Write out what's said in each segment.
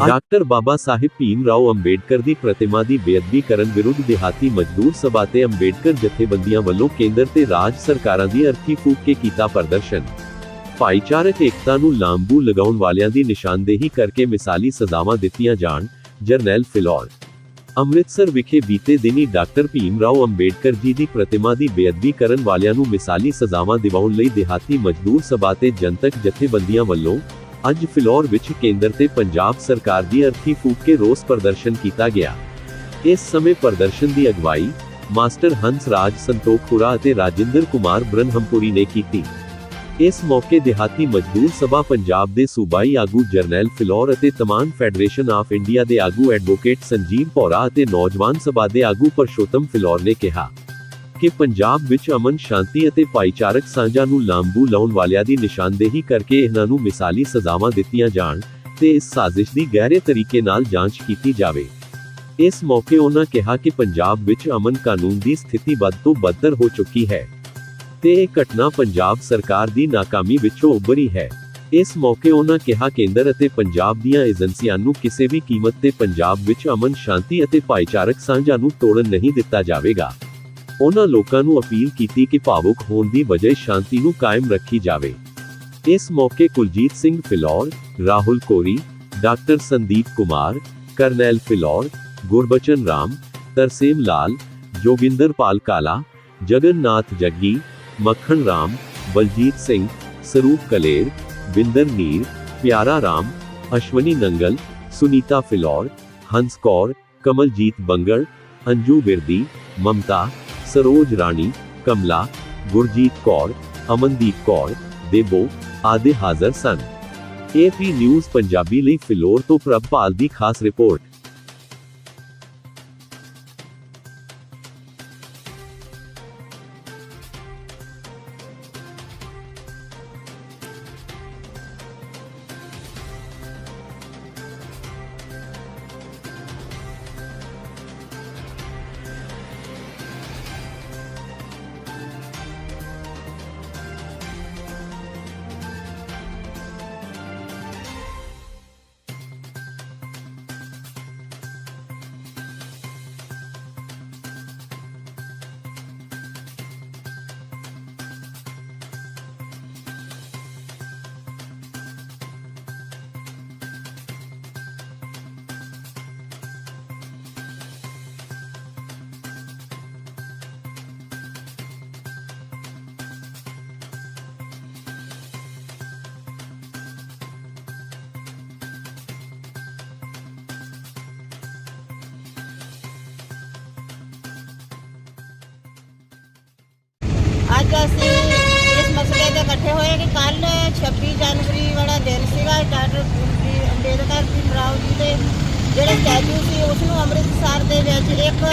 Doctor ਬਾਬਾ ਸਾਹਿਬ ਭੀਮ ਰਾਓ ਅੰਬੇਡਕਰ ਦੀ ਪ੍ਰਤਿਮਾ ਦੀ ਬੇਅਦਬੀ ਕਰਨ ਵਿਰੁੱਧ ਦਿਹਾਤੀ ਮਜ਼ਦੂਰ ਸਭਾ ਤੇ ਅੰਬੇਡਕਰ ਜਥੇਬੰਦੀਆਂ ਵੱਲੋਂ ਕੇਂਦਰ ਤੇ ਰਾਜ ਸਰਕਾਰਾਂ ਦੀ ਅਰਥੀ ਫੂਕ ਕੇ ਕੀਤਾ ਪ੍ਰਦਰਸ਼ਨ। ਭਾਈਚਾਰਕ ਏਕਤਾ ਨੂੰ ਲਾਂਬੂ ਲਗਾਉਣ ਵਾਲਿਆਂ ਦੀ ਨਿਸ਼ਾਨਦੇਹੀ ਕਰਕੇ ਮਿਸਾਲੀ ਸਜ਼ਾਵਾਂ ਦਿੱਤੀਆਂ ਜਾਣ, ਜਰਨੈਲ ਫਿਲੌਰ। ਅੰਮ੍ਰਿਤਸਰ ਵਿਖੇ ਬੀਤੇ ਦਿਨੀ ਡਾਕਟਰ ਭੀਮ ਰਾਓ ਅੰਬੇਡਕਰ ਜੀ ਦੀ ਪ੍ਰਤਿਮਾ ਦੀ ਬੇਅਦਬੀ ਕਰਨ ਵਾਲਿਆਂ ਨੂੰ ਮਿਸਾਲੀ ਸਜ਼ਾਵਾਂ ਦਿਵਾਉਣ ਲਈ ਦਿਹਾਤੀ ਮਜ਼ਦੂਰ ਸਭਾ ਤੇ ਜਨਤਕ ਜਥੇਬੰਦੀਆਂ ਵੱਲੋਂ ਅੱਜ ਫਿਲੌਰ ਵਿੱਚ ਕੇਂਦਰ ਤੇ ਪੰਜਾਬ ਸਰਕਾਰ ਦੀ ਅਰਥੀ ਫੂਕ ਕੇ ਰੋਸ ਪ੍ਰਦਰਸ਼ਨ ਕੀਤਾ ਗਿਆ। ਇਸ ਸਮੇਂ ਪ੍ਰਦਰਸ਼ਨ ਦੀ ਅਗਵਾਈ ਮਾਸਟਰ ਹੰਸ ਰਾਜ ਸੰਤੋਖਪੁਰਾ ਅਤੇ ਰਾਜਿੰਦਰ ਕੁਮਾਰ ਬ੍ਰਹਮਪੁਰੀ ਨੇ ਕੀਤੀ। ਇਸ ਮੌਕੇ ਦਿਹਾਤੀ ਮਜ਼ਦੂਰ ਸਭਾ ਪੰਜਾਬ ਦੇ ਸੂਬਾਈ ਆਗੂ ਜਰਨੈਲ ਫਿਲੌਰ ਅਤੇ ਤਮਾਮ ਫੈਡਰੇਸ਼ਨ ਆਫ ਇੰਡੀਆ ਦੇ ਆਗੂ ਐਡਵੋਕੇਟ ਸੰਜੀਵ ਪੌਰਾ ਅਤੇ ਨੌਜਵਾਨ ਸਭਾ ਦੇ ਆਗੂ ਪਰਸ਼ੋਤਮ ਫਿਲੌਰ ਨੇ ਕਿਹਾ। ਕਿ ਪੰਜਾਬ ਵਿੱਚ ਅਮਨ ਸ਼ਾਂਤੀ ਅਤੇ ਭਾਈਚਾਰਕ ਸਾਂਝਾ ਨੂੰ ਲਾਂਬੂ ਲਾਉਣ ਵਾਲਿਆਂ ਦੀ ਨਿਸ਼ਾਨਦੇਹੀ ਕਰਕੇ ਇਹਨਾਂ ਨੂੰ ਮਿਸਾਲੀ ਸਜ਼ਾਵਾਂ ਦਿੱਤੀਆਂ ਜਾਣ ਤੇ ਇਸ ਸਾਜ਼ਿਸ਼ ਦੀ ਗਹਿਰੇ ਤਰੀਕੇ ਨਾਲ ਜਾਂਚ ਕੀਤੀ ਜਾਵੇ। ਇਸ ਮੌਕੇ ਉਹਨਾਂ ਕਿਹਾ ਕਿ ਪੰਜਾਬ ਵਿੱਚ ਅਮਨ ਕਾਨੂੰਨ ਦੀ ਸਥਿਤੀ ਵੱਧ ਤੋਂ ਬਦਤਰ ਹੋ ਚੁੱਕੀ ਹੈ ਤੇ ਇਹ ਘਟਨਾ ਪੰਜਾਬ ਸਰਕਾਰ ਦੀ ਨਾਕਾਮੀ ਵਿੱਚੋਂ ਉੱਭਰੀ ਹੈ। ਇਸ ਮੌਕੇ ਉਹਨਾਂ ਕਿਹਾ, ਕੇਂਦਰ ਅਤੇ ਪੰਜਾਬ ਦੀਆਂ ਏਜੰਸੀਆਂ ਨੂੰ ਕਿਸੇ ਵੀ ਕੀਮਤ ਤੇ ਪੰਜਾਬ ਵਿੱਚ ਅਮਨ ਸ਼ਾਂਤੀ ਅਤੇ ਭਾਈਚਾਰਕ ਸਾਂਝਾ ਨੂੰ ਤੋੜਨ ਨਹੀਂ ਦਿੱਤਾ ਜਾਵੇਗਾ। ਉਹਨਾਂ ਲੋਕਾਂ ਨੂੰ ਅਪੀਲ ਕੀਤੀ ਕਿ ਭਾਵੁਕ ਹੋਣ ਦੀ ਬਜਾਏ ਸ਼ਾਂਤੀ ਨੂੰ ਕਾਇਮ ਰੱਖੀ ਜਾਵੇ। ਇਸ ਮੌਕੇ ਕੁਲਜੀਤ ਸਿੰਘ ਫਿਲੌਰ, ਰਾਹੁਲ ਕੋਰੀ, ਡਾਕਟਰ ਸੰਦੀਪ ਕੁਮਾਰ, ਕਰਨੈਲ ਫਿਲੌਰ, ਗੁਰਬਚਨ ਰਾਮ, ਤਰਸੇਮ ਲਾਲ, ਜੋਗਿੰਦਰ ਪਾਲ ਕਾਲਾ, ਜਗਨਨਾਥ ਜੱਗੀ, ਮੱਖਣ ਰਾਮ, ਬਲਜੀਤ ਸਿੰਘ, ਸਰੂਪ ਕਲੇਰ, ਬਿੰਦਰ ਨੀਰ, ਪਿਆਰਾ ਰਾਮ, ਅਸ਼ਵਨੀ ਨੰਗਲ, ਸੁਨੀਤਾ ਫਿਲੌਰ, ਹੰਸ ਕੌਰ, ਕਮਲਜੀਤ ਬੰਗੜ, ਅੰਜੂ ਵਿਰਦੀ ਮਮਤਾ ਸਰੋਜ ਰਾਣੀ, ਕਮਲਾ, ਗੁਰਜੀਤ ਕੌਰ, ਅਮਨਦੀਪ ਕੌਰ, ਦੇਬੋ ਆਦਿ ਹਾਜ਼ਰ ਸਨ। ਏਪੀ ਨਿਊਜ਼ ਪੰਜਾਬੀ ਲਈ ਫਿਲੌਰ ਤੋਂ ਪ੍ਰਭਪਾਲ ਦੀ ਖਾਸ ਰਿਪੋਰਟ। ਅੱਜ ਅਸੀਂ ਇਸ ਮਸਲੇ ਤੇ ਇਕੱਠੇ ਹੋਏ ਕਿ ਕੱਲ 26 ਜਨਵਰੀ ਵਾਲਾ ਦਿਨ ਸੀਗਾ, ਡਾਕਟਰ ਜੀ ਅੰਬੇਦਕਰ ਭੀਮ ਰਾਓ ਜੀ ਦੇ ਜਿਹੜੇ ਸਟੈਚੂ ਸੀ ਉਸ ਨੂੰ ਅੰਮ੍ਰਿਤਸਰ ਦੇ ਵਿੱਚ ਇੱਕ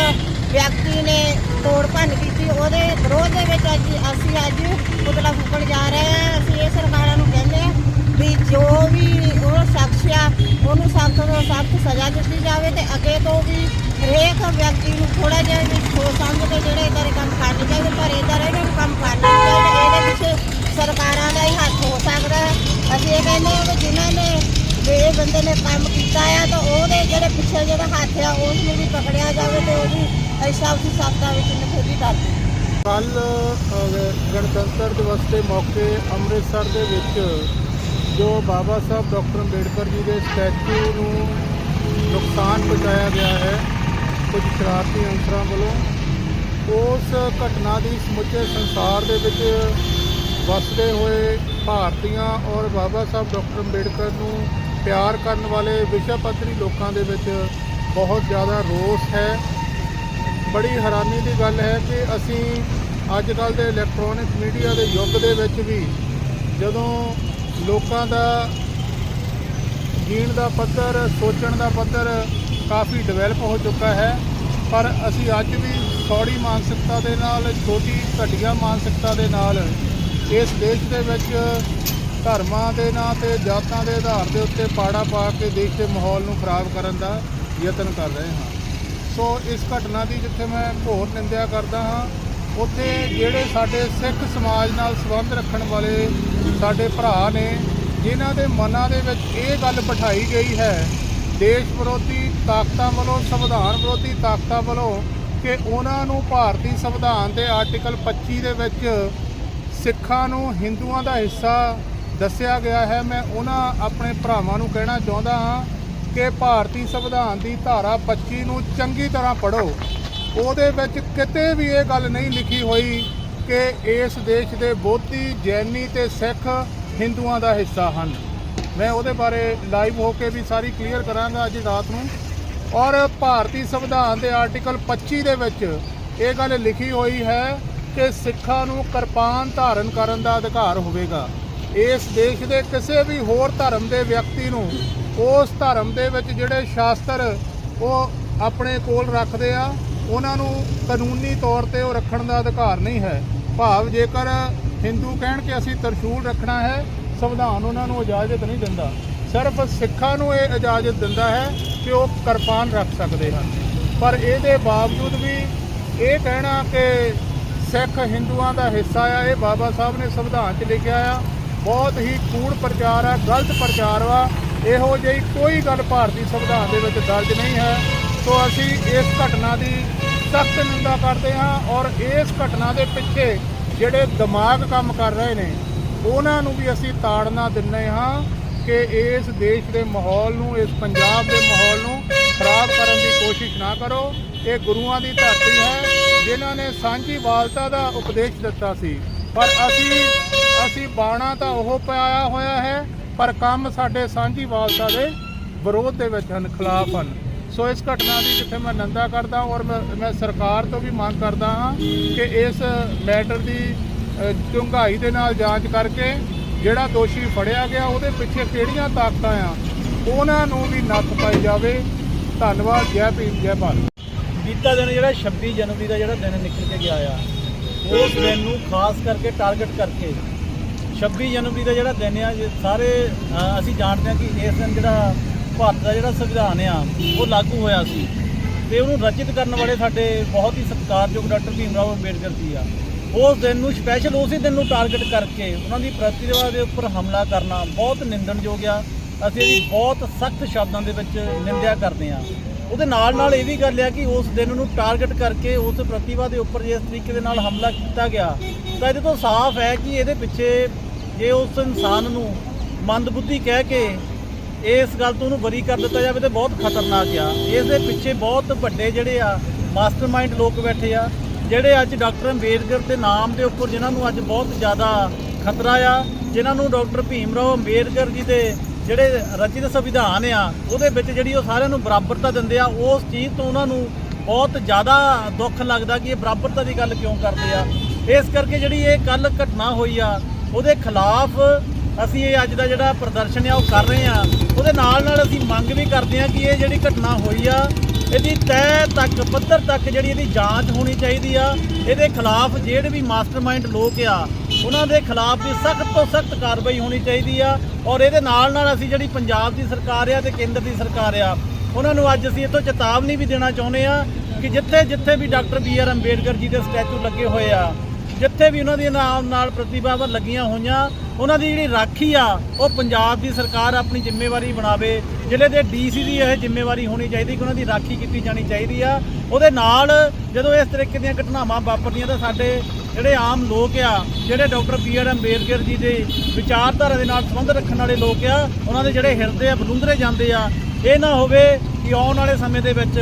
ਵਿਅਕਤੀ ਨੇ ਤੋੜ ਭੰਨ ਕੀਤੀ। ਉਹਦੇ ਵਿਰੋਧ ਦੇ ਵਿੱਚ ਅੱਜ ਅਸੀਂ ਅੱਜ ਪੁਤਲਾ ਫੂਕਣ ਜਾ ਰਹੇ ਹਾਂ। ਅਸੀਂ ਇਹ ਸਰਕਾਰਾਂ ਨੂੰ ਕਹਿੰਦੇ ਹਾਂ ਵੀ ਜੋ ਵੀ ਉਹ ਸ਼ਖਸ ਆ ਉਹਨੂੰ ਸਖਤ ਤੋਂ ਸਖਤ ਸਜ਼ਾ ਦਿੱਤੀ ਜਾਵੇ ਤੇ ਅੱਗੇ ਤੋਂ ਵੀ ਹਰੇਕ ਵਿਅਕਤੀ ਨੂੰ ਥੋੜਾ ਜਿਹਾ ਵੀ ਸੋਚ ਸਮਝ ਕੇ ਜਿਹੜੇ ਇਦਾਂ ਦੇ ਕੰਮ ਕਰਨੇ ਚਾਹੀਦੇ, ਪਰ ਇਦਾਂ ਦੇ ਵੀ ਕੰਮ ਕਰਨੇ ਨਹੀਂ ਇਹਦੇ ਵਿੱਚ ਸਰਕਾਰਾਂ ਦਾ ਹੀ ਹੱਥ ਹੋ ਸਕਦਾ ਹੈ। ਅਸੀਂ ਇਹ ਕਹਿੰਦੇ ਹਾਂ ਕਿ ਜਿਨ੍ਹਾਂ ਨੇ ਵੀ ਬੰਦੇ ਨੇ ਕੰਮ ਕੀਤਾ ਆ, ਤਾਂ ਉਹਦੇ ਜਿਹੜੇ ਪਿੱਛੇ ਜਿਹੜਾ ਹੱਥ ਆ ਉਸ ਨੂੰ ਵੀ ਪਕੜਿਆ ਜਾਵੇ ਤੇ ਉਹਦੀ ਐਸਾ ਉਸੇ ਸਖਤਾਂ ਵਿੱਚ ਨਖੇਦੀ ਕਰਦੇ ਕੱਲ ਗਣਤੰਤਰ ਦਿਵਸ ਦੇ ਮੌਕੇ ਅੰਮ੍ਰਿਤਸਰ ਦੇ ਵਿੱਚ ਜੋ ਬਾਬਾ ਸਾਹਿਬ ਡਾਕਟਰ ਅੰਬੇਡਕਰ ਜੀ ਦੇ ਸਟੈਚੂ ਨੂੰ ਨੁਕਸਾਨ ਪਹੁੰਚਾਇਆ ਗਿਆ ਹੈ ਕੁਝ ਸ਼ਰਾਰਤੀ ਅੰਸਰਾਂ ਵੱਲੋਂ ਉਸ ਘਟਨਾ ਦੀ ਸਮੁੱਚੇ ਸੰਸਾਰ ਦੇ ਵਿੱਚ ਵਸਦੇ ਹੋਏ ਭਾਰਤੀਆਂ ਔਰ ਬਾਬਾ ਸਾਹਿਬ ਡਾਕਟਰ ਅੰਬੇਡਕਰ ਨੂੰ ਪਿਆਰ ਕਰਨ ਵਾਲੇ ਵਿਸ਼ਾ ਪੱਧਰੀ ਲੋਕਾਂ ਦੇ ਵਿੱਚ ਬਹੁਤ ਜ਼ਿਆਦਾ ਰੋਸ ਹੈ। ਬੜੀ ਹੈਰਾਨੀ ਦੀ ਗੱਲ ਹੈ ਕਿ ਅਸੀਂ ਅੱਜ ਕੱਲ ਦੇ ਇਲੈਕਟ੍ਰੋਨਿਕ ਮੀਡੀਆ ਦੇ ਯੁੱਗ ਦੇ ਵਿੱਚ ਵੀ ਜਦੋਂ ਲੋਕਾਂ ਦਾ ਜੀਣ ਦਾ ਪੱਧਰ, ਸੋਚਣ ਦਾ ਪੱਧਰ ਕਾਫੀ ਡਿਵੈਲਪ ਹੋ ਚੁੱਕਾ ਹੈ। ਪਰ ਅਸੀਂ ਅੱਜ ਵੀ ਥੋੜੀ ਮਾਨਸਿਕਤਾ ਦੇ ਨਾਲ, ਛੋਟੀ ਘਟੀਆ ਮਾਨਸਿਕਤਾ ਦੇ ਨਾਲ ਇਸ ਦੇਸ਼ ਦੇ ਵਿੱਚ ਧਰਮਾਂ ਦੇ ਨਾਂ ਤੇ ਜਾਤਾਂ ਦੇ ਆਧਾਰ ਦੇ ਉੱਤੇ ਪਾੜਾ ਪਾ ਕੇ ਦੇਸ਼ ਦੇ ਮਾਹੌਲ ਨੂੰ ਖਰਾਬ ਕਰਨ ਦਾ ਯਤਨ ਕਰ ਰਹੇ ਹਾਂ। ਸੋ ਇਸ ਘਟਨਾ ਦੀ ਜਿੱਥੇ ਮੈਂ ਘੋਰ ਨਿੰਦਿਆ ਕਰਦਾ ਹਾਂ, ਉੱਥੇ ਜਿਹੜੇ ਸਾਡੇ ਸਿੱਖ ਸਮਾਜ ਨਾਲ ਸੰਬੰਧ ਰੱਖਣ ਵਾਲੇ ਸਾਡੇ ਭਰਾ ਨੇ, ਜਿਨ੍ਹਾਂ ਦੇ ਮਨਾਂ ਦੇ ਵਿੱਚ ਇਹ ਗੱਲ ਬਿਠਾਈ ਗਈ ਹੈ ਦੇਸ਼ ਵਿਰੋਧੀ ਤਾਕਤਾਂ ਵੱਲੋਂ, ਸੰਵਿਧਾਨ ਵਿਰੋਧੀ ਤਾਕਤਾਂ ਵੱਲੋਂ ਕਿ ਉਹਨਾਂ ਨੂੰ ਭਾਰਤੀ ਸੰਵਿਧਾਨ ਦੇ ਆਰਟੀਕਲ 25 ਦੇ ਵਿੱਚ ਸਿੱਖਾਂ ਨੂੰ ਹਿੰਦੂਆਂ ਦਾ ਹਿੱਸਾ ਦੱਸਿਆ ਗਿਆ ਹੈ। ਮੈਂ ਉਹਨਾਂ ਆਪਣੇ ਭਰਾਵਾਂ ਨੂੰ ਕਹਿਣਾ ਚਾਹੁੰਦਾ ਹਾਂ ਕਿ ਭਾਰਤੀ ਸੰਵਿਧਾਨ ਦੀ ਧਾਰਾ 25 ਨੂੰ ਚੰਗੀ ਤਰ੍ਹਾਂ ਪੜ੍ਹੋ। ਉਹਦੇ ਵਿੱਚ ਕਿਤੇ ਵੀ ਇਹ ਗੱਲ ਨਹੀਂ ਲਿਖੀ ਹੋਈ ਕਿ ਇਸ ਦੇਸ਼ ਦੇ ਬੋਧੀ, ਜੈਨੀ ਤੇ ਸਿੱਖ ਹਿੰਦੂਆਂ ਦਾ ਹਿੱਸਾ ਹਨ। ਮੈਂ ਉਹਦੇ ਬਾਰੇ ਲਾਈਵ ਹੋ ਕੇ ਵੀ ਸਾਰੀ ਕਲੀਅਰ ਕਰਾਂਗਾ ਅੱਜ ਰਾਤ ਨੂੰ। ਔਰ ਭਾਰਤੀ ਸੰਵਿਧਾਨ ਦੇ ਆਰਟੀਕਲ 25 ਦੇ ਵਿੱਚ ਇਹ ਗੱਲ ਲਿਖੀ ਹੋਈ ਹੈ ਕਿ ਸਿੱਖਾਂ ਨੂੰ ਕਿਰਪਾਨ ਧਾਰਨ ਕਰਨ ਦਾ ਅਧਿਕਾਰ ਹੋਵੇਗਾ। ਇਸ ਦੇਸ਼ ਦੇ ਕਿਸੇ ਵੀ ਹੋਰ ਧਰਮ ਦੇ ਵਿਅਕਤੀ ਨੂੰ ਉਸ ਧਰਮ ਦੇ ਵਿੱਚ ਜਿਹੜੇ ਸ਼ਾਸਤਰ ਉਹ ਆਪਣੇ ਕੋਲ ਰੱਖਦੇ ਆ, ਉਹਨਾਂ ਨੂੰ ਕਾਨੂੰਨੀ ਤੌਰ ਤੇ ਉਹ ਰੱਖਣ ਦਾ ਅਧਿਕਾਰ ਨਹੀਂ ਹੈ। ਭਾਵ ਜੇਕਰ ਹਿੰਦੂ ਕਹਿਣ ਕਿ ਅਸੀਂ ਤਰਸ਼ੂਲ ਰੱਖਣਾ ਹੈ ਸੰਵਿਧਾਨ ਉਹਨਾਂ ਨੂੰ ਇਜਾਜ਼ਤ ਨਹੀਂ ਦਿੰਦਾ। ਸਿਰਫ ਸਿੱਖਾਂ ਨੂੰ ਇਹ ਇਜਾਜ਼ਤ ਦਿੰਦਾ ਹੈ ਕਿ ਉਹ ਕਿਰਪਾਨ ਰੱਖ ਸਕਦੇ ਹਨ। ਪਰ ਇਹਦੇ ਬਾਵਜੂਦ ਵੀ ਇਹ ਕਹਿਣਾ ਕਿ ਸਿੱਖ ਹਿੰਦੂਆਂ ਦਾ ਹਿੱਸਾ ਆ, ਇਹ ਬਾਬਾ ਸਾਹਿਬ ਨੇ ਸੰਵਿਧਾਨ 'ਚ ਲਿਖਿਆ ਆ, ਬਹੁਤ ਹੀ ਕੂੜ ਪ੍ਰਚਾਰ ਆ, ਗਲਤ ਪ੍ਰਚਾਰ ਵਾ। ਇਹੋ ਜਿਹੀ ਕੋਈ ਗੱਲ ਭਾਰਤੀ ਸੰਵਿਧਾਨ ਦੇ ਵਿੱਚ ਦਰਜ ਨਹੀਂ ਹੈ। ਸੋ ਅਸੀਂ ਇਸ ਘਟਨਾ ਦੀ ਸਖਤ ਨਿੰਦਾ ਕਰਦੇ ਹਾਂ ਔਰ ਇਸ ਘਟਨਾ ਦੇ ਪਿੱਛੇ ਜਿਹੜੇ ਦਿਮਾਗ ਕੰਮ ਕਰ ਰਹੇ ਨੇ ਉਹਨਾਂ ਨੂੰ ਵੀ ਅਸੀਂ ਤਾੜਨਾ ਦਿੰਨੇ ਹਾਂ ਕਿ ਇਸ ਦੇਸ਼ ਦੇ ਮਾਹੌਲ ਨੂੰ, ਇਸ ਪੰਜਾਬ ਦੇ ਮਾਹੌਲ ਨੂੰ ਖਰਾਬ ਕਰਨ ਦੀ ਕੋਸ਼ਿਸ਼ ਨਾ ਕਰੋ। ਇਹ ਗੁਰੂਆਂ ਦੀ ਧਰਤੀ ਹੈ, ਜਿਨ੍ਹਾਂ ਨੇ ਸਾਂਝੀ ਵਾਲਤਾ ਦਾ ਉਪਦੇਸ਼ ਦਿੱਤਾ ਸੀ। ਪਰ ਅਸੀਂ ਅਸੀਂ ਬਾਣਾ ਤਾਂ ਉਹ ਪਾਇਆ ਹੋਇਆ ਹੈ, ਪਰ ਕੰਮ ਸਾਡੇ ਸਾਂਝੀ ਵਾਲਤਾ ਦੇ ਵਿਰੋਧ ਦੇ ਵਿੱਚ ਹਨ, ਖਿਲਾਫ ਹਨ। ਸੋ ਇਸ ਘਟਨਾ ਦੀ ਜਿੱਥੇ ਮੈਂ ਨਿੰਦਾ ਕਰਦਾ ਔਰ ਮੈਂ ਮੈਂ ਸਰਕਾਰ ਤੋਂ ਵੀ ਮੰਗ ਕਰਦਾ ਹਾਂ ਕਿ ਇਸ ਮੈਟਰ ਦੀ ਡੂੰਘਾਈ ਦੇ ਨਾਲ ਜਾਂਚ ਕਰਕੇ ਜਿਹੜਾ ਦੋਸ਼ੀ ਫੜਿਆ ਗਿਆ, ਉਹਦੇ ਪਿੱਛੇ ਕਿਹੜੀਆਂ ਤਾਕਤਾਂ ਆ? ਉਹਨਾਂ ਨੂੰ ਵੀ ਨੱਥ ਪਾਈ ਜਾਵੇ। ਧੰਨਵਾਦ, ਜੈ ਭੀਮ, ਜੈ ਭਾਰਤ। ਬੀਤਾ ਦਿਨ ਜਿਹੜਾ 26 ਜਨਵਰੀ ਦਾ ਜਿਹੜਾ ਦਿਨ ਨਿਕਲ ਕੇ ਗਿਆ ਆ, ਉਸ ਦਿਨ ਨੂੰ ਖਾਸ ਕਰਕੇ ਟਾਰਗੇਟ ਕਰਕੇ 26 ਜਨਵਰੀ ਦਾ ਜਿਹੜਾ ਦਿਨ ਆ ਸਾਰੇ ਅਸੀਂ ਜਾਣਦੇ ਹਾਂ ਕਿ ਇਸ ਦਿਨ ਜਿਹੜਾ ਭਾਰਤ ਦਾ ਜਿਹੜਾ ਸੰਵਿਧਾਨ ਆ, ਉਹ ਲਾਗੂ ਹੋਇਆ ਸੀ। ਤੇ ਉਹਨੂੰ ਰਚਿਤ ਕਰਨ ਵਾਲੇ ਸਾਡੇ ਬਹੁਤ ਹੀ ਸਤਿਕਾਰਯੋਗ ਡਾਕਟਰ ਭੀਮ ਰਾਓ ਅੰਬੇਡਕਰ ਜੀ ਆ। ਉਸ ਦਿਨ ਨੂੰ ਸਪੈਸ਼ਲ ਉਸੇ ਦਿਨ ਨੂੰ ਟਾਰਗੇਟ ਕਰਕੇ ਉਹਨਾਂ ਦੀ ਪ੍ਰਤਿਭਾ ਦੇ ਉੱਪਰ ਹਮਲਾ ਕਰਨਾ ਬਹੁਤ ਨਿੰਦਣਯੋਗ ਆ। ਅਸੀਂ ਇਹਦੀ ਬਹੁਤ ਸਖਤ ਸ਼ਬਦਾਂ ਦੇ ਵਿੱਚ ਨਿੰਦਿਆ ਕਰਦੇ ਆ ਉਹਦੇ ਨਾਲ ਨਾਲ ਇਹ ਵੀ ਗੱਲ ਆ ਕਿ ਉਸ ਦਿਨ ਨੂੰ ਟਾਰਗੇਟ ਕਰਕੇ ਉਸ ਪ੍ਰਤਿਭਾ ਦੇ ਉੱਪਰ ਜਿਸ ਤਰੀਕੇ ਦੇ ਨਾਲ ਹਮਲਾ ਕੀਤਾ ਗਿਆ, ਤਾਂ ਇਹਦੇ ਤੋਂ ਸਾਫ਼ ਹੈ ਕਿ ਇਹਦੇ ਪਿੱਛੇ ਜੇ ਉਸ ਇਨਸਾਨ ਨੂੰ ਮੰਦਬੁੱਧੀ ਕਹਿ ਕੇ ਇਸ ਗੱਲ ਤੋਂ ਉਹਨੂੰ ਬਰੀ ਕਰ ਦਿੱਤਾ ਜਾਵੇ ਤੇ ਬਹੁਤ ਖਤਰਨਾਕ ਆ। ਇਸ ਦੇ ਪਿੱਛੇ ਬਹੁਤ ਵੱਡੇ ਜਿਹੜੇ ਆ ਮਾਸਟਰਮਾਈਂਡ ਲੋਕ ਬੈਠੇ ਆ। ਜਿਹੜੇ ਅੱਜ ਡਾਕਟਰ ਅੰਬੇਦਕਰ ਦੇ ਨਾਮ ਦੇ ਉੱਪਰ ਜਿਨ੍ਹਾਂ ਨੂੰ ਅੱਜ ਬਹੁਤ ਜ਼ਿਆਦਾ ਖਤਰਾ ਆ, ਜਿਨ੍ਹਾਂ ਨੂੰ ਡਾਕਟਰ ਭੀਮ ਰਾਓ ਅੰਬੇਦਕਰ ਜੀ ਦੇ ਜਿਹੜੇ ਰਚਿਤ ਸੰਵਿਧਾਨ ਆ, ਉਹਦੇ ਵਿੱਚ ਜਿਹੜੀ ਉਹ ਸਾਰਿਆਂ ਨੂੰ ਬਰਾਬਰਤਾ ਦਿੰਦੇ ਆ, ਉਸ ਚੀਜ਼ ਤੋਂ ਉਹਨਾਂ ਨੂੰ ਬਹੁਤ ਜ਼ਿਆਦਾ ਦੁੱਖ ਲੱਗਦਾ ਕਿ ਇਹ ਬਰਾਬਰਤਾ ਦੀ ਗੱਲ ਕਿਉਂ ਕਰਦੇ ਆ। ਇਸ ਕਰਕੇ ਜਿਹੜੀ ਇਹ ਕੱਲ ਘਟਨਾ ਹੋਈ ਆ, ਉਹਦੇ ਖਿਲਾਫ ਅਸੀਂ ਇਹ ਅੱਜ ਦਾ ਜਿਹੜਾ ਪ੍ਰਦਰਸ਼ਨ ਆ, ਉਹ ਕਰ ਰਹੇ ਆ। ਉਹਦੇ ਨਾਲ ਨਾਲ ਅਸੀਂ ਮੰਗ ਵੀ ਕਰਦੇ ਆ ਕਿ ਇਹ ਜਿਹੜੀ ਘਟਨਾ ਹੋਈ ਆ ਇਹਦੀ ਤਹਿ ਤੱਕ, ਪੱਧਰ ਤੱਕ ਜਿਹੜੀ ਇਹਦੀ ਜਾਂਚ ਹੋਣੀ ਚਾਹੀਦੀ ਆ। ਇਹਦੇ ਖਿਲਾਫ ਜਿਹੜੇ ਵੀ ਮਾਸਟਰਮਾਈਂਡ ਲੋਕ ਆ, ਉਹਨਾਂ ਦੇ ਖਿਲਾਫ ਵੀ ਸਖਤ ਤੋਂ ਸਖਤ ਕਾਰਵਾਈ ਹੋਣੀ ਚਾਹੀਦੀ ਆ। ਔਰ ਇਹਦੇ ਨਾਲ ਨਾਲ ਅਸੀਂ ਜਿਹੜੀ ਪੰਜਾਬ ਦੀ ਸਰਕਾਰ ਆ ਤੇ ਕੇਂਦਰ ਦੀ ਸਰਕਾਰ ਆ, ਉਹਨਾਂ ਨੂੰ ਅੱਜ ਅਸੀਂ ਇੱਥੋਂ ਚੇਤਾਵਨੀ ਵੀ ਦੇਣਾ ਚਾਹੁੰਦੇ ਆ ਕਿ ਜਿੱਥੇ ਜਿੱਥੇ ਵੀ doctor B R Ambedkar ji ਦੇ ਸਟੈਚੂ ਲੱਗੇ ਹੋਏ ਆ, ਜਿੱਥੇ ਵੀ ਉਹਨਾਂ ਦੇ ਨਾਮ ਨਾਲ ਪ੍ਰਤਿਭਾਵਾਂ ਲੱਗੀਆਂ ਹੋਈਆਂ, ਉਹਨਾਂ ਦੀ ਜਿਹੜੀ ਰਾਖੀ ਆ, ਉਹ ਪੰਜਾਬ ਦੀ ਸਰਕਾਰ ਆਪਣੀ ਜ਼ਿੰਮੇਵਾਰੀ ਬਣਾਵੇ ਜ਼ਿਲ੍ਹੇ ਦੇ ਡੀਸੀ ਦੀ ਇਹ ਜ਼ਿੰਮੇਵਾਰੀ ਹੋਣੀ ਚਾਹੀਦੀ ਕਿ ਉਹਨਾਂ ਦੀ ਰਾਖੀ ਕੀਤੀ ਜਾਣੀ ਚਾਹੀਦੀ ਆ। ਉਹਦੇ ਨਾਲ ਜਦੋਂ ਇਸ ਤਰੀਕੇ ਦੀਆਂ ਘਟਨਾਵਾਂ ਵਾਪਰਦੀਆਂ ਤਾਂ ਸਾਡੇ ਜਿਹੜੇ ਆਮ ਲੋਕ ਆ, ਜਿਹੜੇ doctor B R Ambedkar ji ਦੇ ਵਿਚਾਰਧਾਰਾ ਦੇ ਨਾਲ ਸੰਬੰਧ ਰੱਖਣ ਵਾਲੇ ਲੋਕ ਆ, ਉਹਨਾਂ ਦੇ ਜਿਹੜੇ ਹਿਰਦੇ ਆ, ਬਲੁੰਦਰੇ ਜਾਂਦੇ ਆ, ਇਹ ਨਾ ਹੋਵੇ ਕਿ ਆਉਣ ਵਾਲੇ ਸਮੇਂ ਦੇ ਵਿੱਚ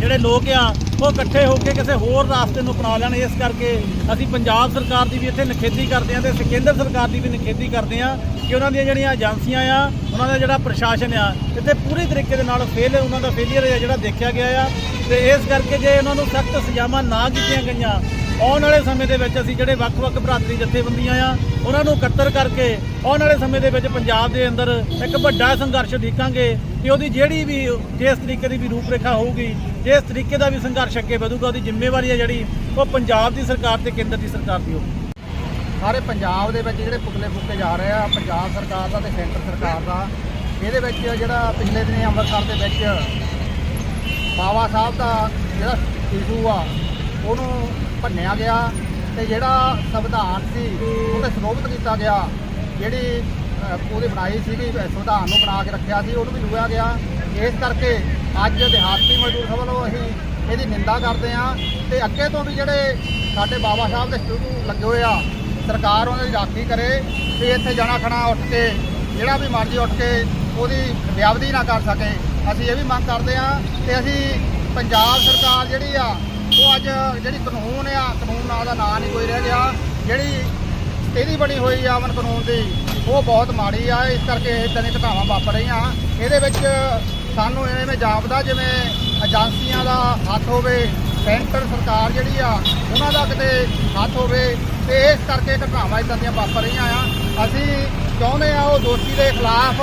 ਜਿਹੜੇ ਲੋਕ ਆ, ਉਹ ਇਕੱਠੇ ਹੋ ਕੇ ਕਿਸੇ ਹੋਰ ਰਾਸਤੇ ਨੂੰ ਅਪਣਾ ਲੈਣ। ਇਸ ਕਰਕੇ ਅਸੀਂ ਪੰਜਾਬ ਸਰਕਾਰ ਦੀ ਵੀ ਇੱਥੇ ਨਿਖੇਧੀ ਕਰਦੇ ਹਾਂ ਤੇ ਕੇਂਦਰ ਸਰਕਾਰ ਦੀ ਵੀ ਨਿਖੇਧੀ ਕਰਦੇ ਹਾਂ ਕਿ ਉਹਨਾਂ ਦੀਆਂ ਜਿਹੜੀਆਂ ਏਜੰਸੀਆਂ ਆ, ਉਹਨਾਂ ਦਾ ਜਿਹੜਾ ਪ੍ਰਸ਼ਾਸਨ ਆ, ਇੱਥੇ ਪੂਰੀ ਤਰੀਕੇ ਦੇ ਨਾਲ ਫੇਲ ਉਹਨਾਂ ਦਾ ਫੇਲੀਅਰ ਹੈ ਜਿਹੜਾ ਦੇਖਿਆ ਗਿਆ ਆ। ਤੇ ਇਸ ਕਰਕੇ ਜੇ ਉਹਨਾਂ ਨੂੰ ਸਖਤ ਸਜ਼ਾਵਾਂ ਨਾ ਕੀਤੀਆਂ ਗਈਆਂ, ਆਉਣ ਵਾਲੇ ਸਮੇਂ ਦੇ ਵਿੱਚ ਅਸੀਂ ਜਿਹੜੇ ਵੱਖ-ਵੱਖ ਬਰਾਦਰੀ ਜਥੇਬੰਦੀਆਂ ਆ, ਉਹਨਾਂ ਨੂੰ ਇਕੱਤਰ ਕਰਕੇ ਆਉਣ ਵਾਲੇ ਸਮੇਂ ਦੇ ਵਿੱਚ ਪੰਜਾਬ ਦੇ ਅੰਦਰ ਇੱਕ ਵੱਡਾ ਸੰਘਰਸ਼ ਦੇਖਾਂਗੇ ਕਿ ਉਹਦੀ ਜਿਹੜੀ ਵੀ, ਜਿਸ ਤਰੀਕੇ ਦੀ ਵੀ ਰੂਪਰੇਖਾ ਹੋਊਗੀ, ਜਿਸ ਤਰੀਕੇ ਦਾ ਵੀ ਸੰਘਰਸ਼ ਅੱਗੇ ਵਧੂਗਾ, ਉਹਦੀ ਜ਼ਿੰਮੇਵਾਰੀ ਆ ਜਿਹੜੀ ਉਹ ਪੰਜਾਬ ਦੀ ਸਰਕਾਰ ਤੇ ਕੇਂਦਰ ਦੀ ਸਰਕਾਰ ਦੀ ਹੋਊਗੀ। ਸਾਰੇ ਪੰਜਾਬ ਦੇ ਵਿੱਚ ਜਿਹੜੇ ਪੁਤਲੇ ਫੂਕੇ ਜਾ ਰਹੇ ਆ ਪੰਜਾਬ ਸਰਕਾਰ ਦਾ ਤੇ ਸੈਂਟਰ ਸਰਕਾਰ ਦਾ ਇਹਦੇ ਵਿੱਚ ਜਿਹੜਾ ਪਿਛਲੇ ਦਿਨੇ ਅੰਮ੍ਰਿਤਸਰ ਦੇ ਵਿੱਚ ਬਾਬਾ ਸਾਹਿਬ ਦਾ ਜਿਹੜਾ ਇਸ਼ੂ ਆ ਉਹਨੂੰ ਭੰਨਿਆ ਗਿਆ ਤੇ ਜਿਹੜਾ ਸੰਵਿਧਾਨ ਸੀ ਉਹਦੇ ਸਰੋਪਤ ਕੀਤਾ ਗਿਆ ਜਿਹੜੀ ਅਹ, ਉਹਦੀ ਬਣਾਈ ਸੀਗੀ ਸੰਵਿਧਾਨ ਨੂੰ ਬਣਾ ਕੇ ਰੱਖਿਆ ਸੀ ਉਹਨੂੰ ਵੀ ਲੂਆ ਗਿਆ। ਇਸ ਕਰਕੇ ਅੱਜ ਦਿਹਾਤੀ ਮਜ਼ਦੂਰ ਸਭਾ ਵੱਲੋਂ ਅਸੀਂ ਇਹਦੀ ਨਿੰਦਾ ਕਰਦੇ ਹਾਂ ਤੇ ਅੱਗੇ ਤੋਂ ਵੀ ਜਿਹੜੇ ਸਾਡੇ ਬਾਬਾ ਸਾਹਿਬ ਦੇ ਸਟੂਡੂ ਲੱਗੇ ਹੋਏ ਆ ਸਰਕਾਰ ਉਹਨਾਂ ਦੀ ਰਾਖੀ ਕਰੇ ਤੇ ਇੱਥੇ ਜਾਣਾ ਖਣਾ ਉੱਠ ਕੇ, ਜਿਹੜਾ ਵੀ ਮਰਜ਼ੀ ਉੱਠ ਕੇ ਉਹਦੀ ਵਿਆਵਦੀ ਨਾ ਕਰ ਸਕੇ। ਅਸੀਂ ਇਹ ਵੀ ਮੰਗ ਕਰਦੇ ਹਾਂ ਤੇ ਅਸੀਂ ਪੰਜਾਬ ਸਰਕਾਰ ਜਿਹੜੀ ਆ, ਉਹ ਅੱਜ ਜਿਹੜੀ ਕਾਨੂੰਨ ਆ, ਕਾਨੂੰਨ ਨਾਂ ਦਾ ਨਾਂ ਨਹੀਂ ਕੋਈ ਰਹਿ ਗਿਆ। ਜਿਹੜੀ ਇਹਦੀ ਬਣੀ ਹੋਈ ਆ ਅਮਨ ਕਾਨੂੰਨ ਦੀ, ਉਹ ਬਹੁਤ ਮਾੜੀ ਆ। ਇਸ ਕਰਕੇ ਇਦਾਂ ਦੀਆਂ ਘਟਨਾਵਾਂ ਵਾਪਰ ਰਹੀਆਂ। ਇਹਦੇ ਵਿੱਚ ਸਾਨੂੰ ਐਵੇਂ ਜਾਪਦਾ ਜਿਵੇਂ ਏਜੰਸੀਆਂ ਦਾ ਹੱਥ ਹੋਵੇ, ਸੈਂਟਰ ਸਰਕਾਰ ਜਿਹੜੀ ਆ, ਉਹਨਾਂ ਦਾ ਕਿਤੇ ਹੱਥ ਹੋਵੇ ਤੇ ਇਸ ਕਰਕੇ ਘਟਨਾਵਾਂ ਇਦਾਂ ਦੀਆਂ ਵਾਪਰ ਰਹੀਆਂ ਆ। ਅਸੀਂ ਚਾਹੁੰਦੇ ਆ ਉਹ ਦੋਸ਼ੀ ਦੇ ਖਿਲਾਫ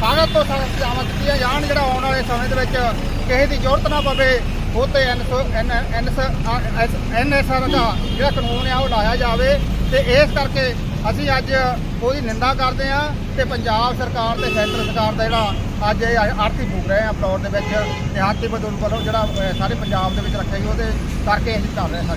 ਸਖਤ ਤੋਂ ਸਖਤ ਸਜ਼ਾਵਾਂ ਦਿੱਤੀਆਂ ਜਾਣ, ਜਿਹੜਾ ਆਉਣ ਵਾਲੇ ਸਮੇਂ ਦੇ ਵਿੱਚ ਕਿਸੇ ਦੀ ਜ਼ਰੂਰਤ ਨਾ ਪਵੇ, ਉਹ ਤੇ ਐਨਐਸਆਰ ਦਾ ਜਿਹੜਾ ਕਾਨੂੰਨ ਆ, ਉਹ ਲਾਇਆ ਜਾਵੇ। ਤੇ ਇਸ ਕਰਕੇ ਅਸੀਂ ਅੱਜ ਉਹਦੀ ਨਿੰਦਾ ਕਰਦੇ ਆ ਤੇ ਪੰਜਾਬ ਸਰਕਾਰ ਤੇ ਸੈਂਟਰ ਸਰਕਾਰ ਦਾ ਜਿਹੜਾ ਅੱਜ ਇਹ ਆਰਥਿਕ ਫੂਕ ਰਹੇ ਆ ਫਲੋਰ ਦੇ ਵਿੱਚ, ਤੇ ਆਰਥਿਕ ਬਦਲ ਵੱਲੋਂ ਜਿਹੜਾ ਸਾਰੇ ਪੰਜਾਬ ਦੇ ਵਿੱਚ ਰੱਖਿਆ ਗਿਆ, ਉਹਦੇ ਕਰਕੇ ਅਸੀਂ ਕਰ ਰਹੇ ਹਾਂ।